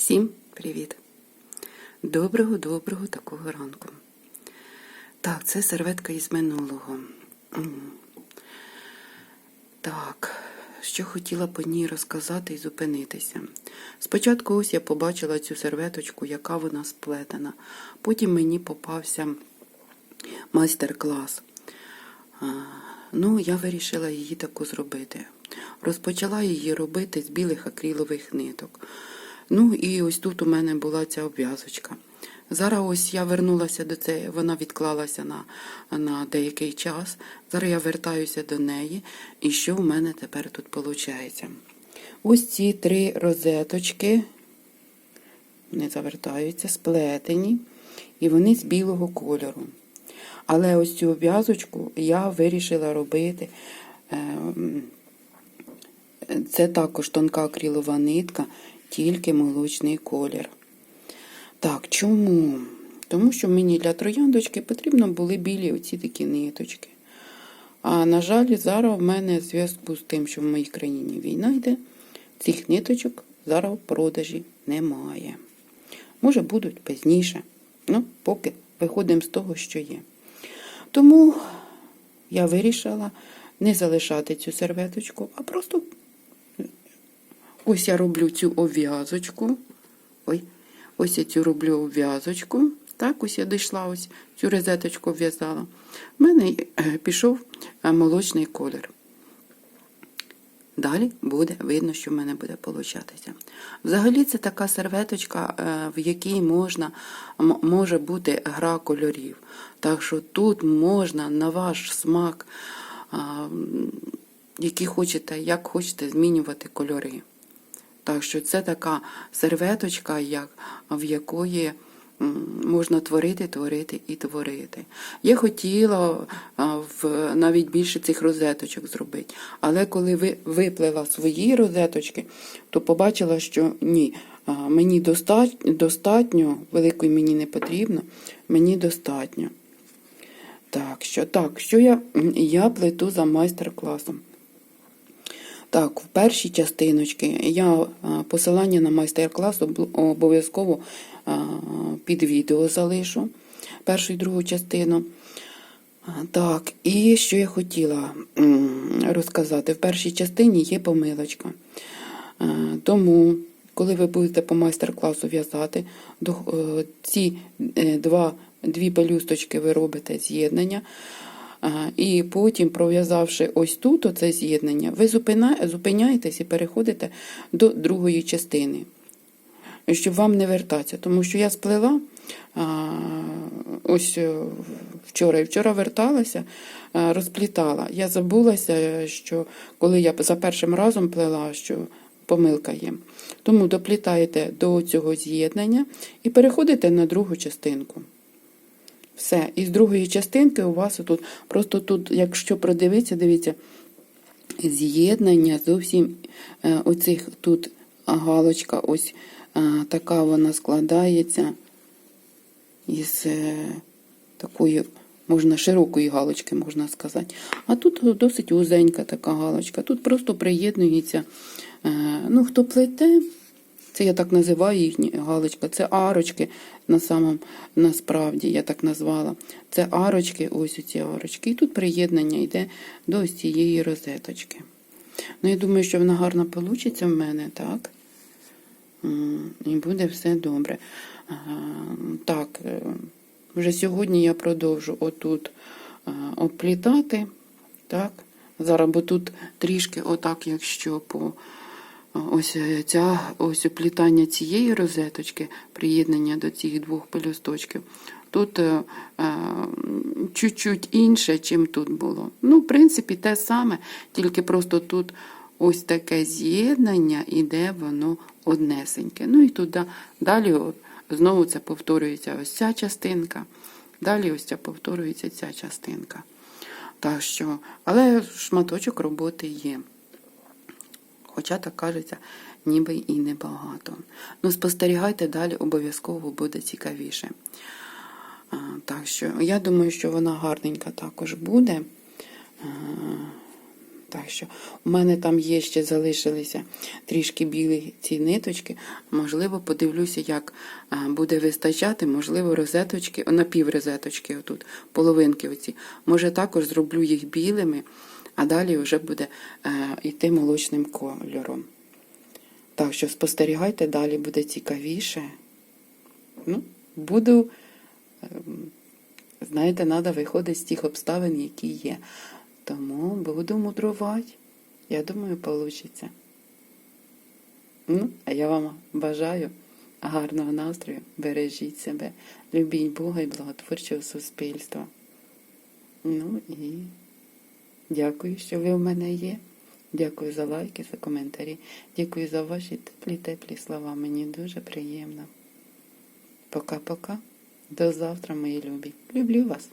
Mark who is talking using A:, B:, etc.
A: Всім привіт! Доброго, доброго такого ранку. Так, це серветка із минулого. Так, що хотіла по ній розказати і зупинитися. Спочатку ось я побачила цю серветочку, яка вона сплетена. Потім мені попався майстер-клас. Ну, я вирішила її таку зробити. Розпочала її робити з білих акрилових ниток. Ну і ось тут у мене була ця обв'язочка. Зараз ось я вернулася до цієї, вона відклалася на, на деякий час. Зараз я вертаюся до неї. І що в мене тепер тут виходить? Ось ці три розеточки, вони завертаються, сплетені, і вони з білого кольору. Але ось цю обв'язочку я вирішила робити. ем, Це також тонка акрилова нитка, тільки молочний колір. Так, чому? Тому що мені для трояндочки потрібно були білі оці такі ниточки. А на жаль, зараз в мене в зв'язку з тим, що в моїй країні війна йде, цих ниточок зараз в продажі немає. Може, будуть пізніше. Ну, поки виходимо з того, що є. Тому я вирішила не залишати цю серветочку, а просто ось я роблю цю обв'язочку. Ой, ось я цю роблю обв'язочку. Так, ось я дійшла, ось цю розеточку в'язала. У мене е, пішов е, молочний колір. Далі буде видно, що в мене буде получатися. Взагалі, це така серветочка, е, в якій можна, може бути гра кольорів. Так що тут можна на ваш смак, які хочете, як хочете, змінювати кольори. Так що це така серветочка, як, в якої можна творити, творити і творити. Я хотіла в, навіть більше цих розеточок зробити. Але коли ви, виплела свої розеточки, то побачила, що ні, мені достатньо, достатньо, великої мені не потрібно, мені достатньо. Так, що так, що я, я плету за майстер-класом. Так, в першій частиночці я посилання на майстер-клас обов'язково під відео залишу. Першу і другу частину. Так, і що я хотіла розказати. В першій частині є помилочка. Тому, коли ви будете по майстер-класу в'язати, е, ці е, два, дві пелюсточки ви робите з'єднання. І потім, пров'язавши ось тут оце з'єднання, ви зупиняєтесь і переходите до другої частини, щоб вам не вертатися. Тому що я сплела ось е, вчора і вчора верталася, розплітала. Я забулася, що коли я за першим разом плела, що помилка є. Тому доплітаєте до цього з'єднання і переходите на другу частинку. Все. І з другої частинки у вас тут, просто тут, якщо продивитися, дивіться, з'єднання зовсім е, оцих тут галочка, ось е, така вона складається із е, такої, можна широкої галочки, можна сказати. А тут досить вузенька така галочка. Тут просто приєднується, ну, хто плете, це я так називаю їхні галочка. Це арочки на самом, насправді, я так назвала. Це арочки, ось оці арочки. І тут приєднання йде до ось цієї розеточки. Ну, я думаю, що вона гарно вийде в мене, так? І буде все добре. Так, е, вже сьогодні я продовжу отут а, обплітати. Так? Зараз, бо тут трішки, отак, якщо по ось е, ця ось оплітання цієї розеточки, приєднання до цих двох пелюсточків, тут е, е, чуть-чуть інше, чим тут було. Ну, в принципі, те саме, тільки просто тут ось таке з'єднання, іде воно однесеньке. Ну і тут да- далі знову це повторюється ось ця частинка, далі ось ця повторюється ця частинка. Так що, але шматочок роботи є. Хоча так кажеться, ніби і небагато. Ну, спостерігайте далі, обов'язково буде цікавіше. Так що, я думаю, що вона гарненька також буде. Так що у мене там є ще залишилися трішки білі ці ниточки. Можливо, подивлюся, як буде вистачати, можливо, розеточки, напіврозеточки, отут, половинки оці. Може, також зроблю їх білими, а далі вже буде е, йти молочним кольором. Так що спостерігайте, далі буде цікавіше. Ну, буду, ем, знаєте, треба виходити з тих обставин, які є. Тому буду мудрувати. Я думаю, вийде. Ну, а я вам бажаю гарного настрою, бережіть себе, любіть Бога і благотворчого суспільства. Ну і дякую, що ви в мене є. Дякую за лайки, за коментарі. Дякую за ваші теплі, теплі слова. Мені дуже приємно. Пока-пока. До завтра, мої любі. Люблю вас.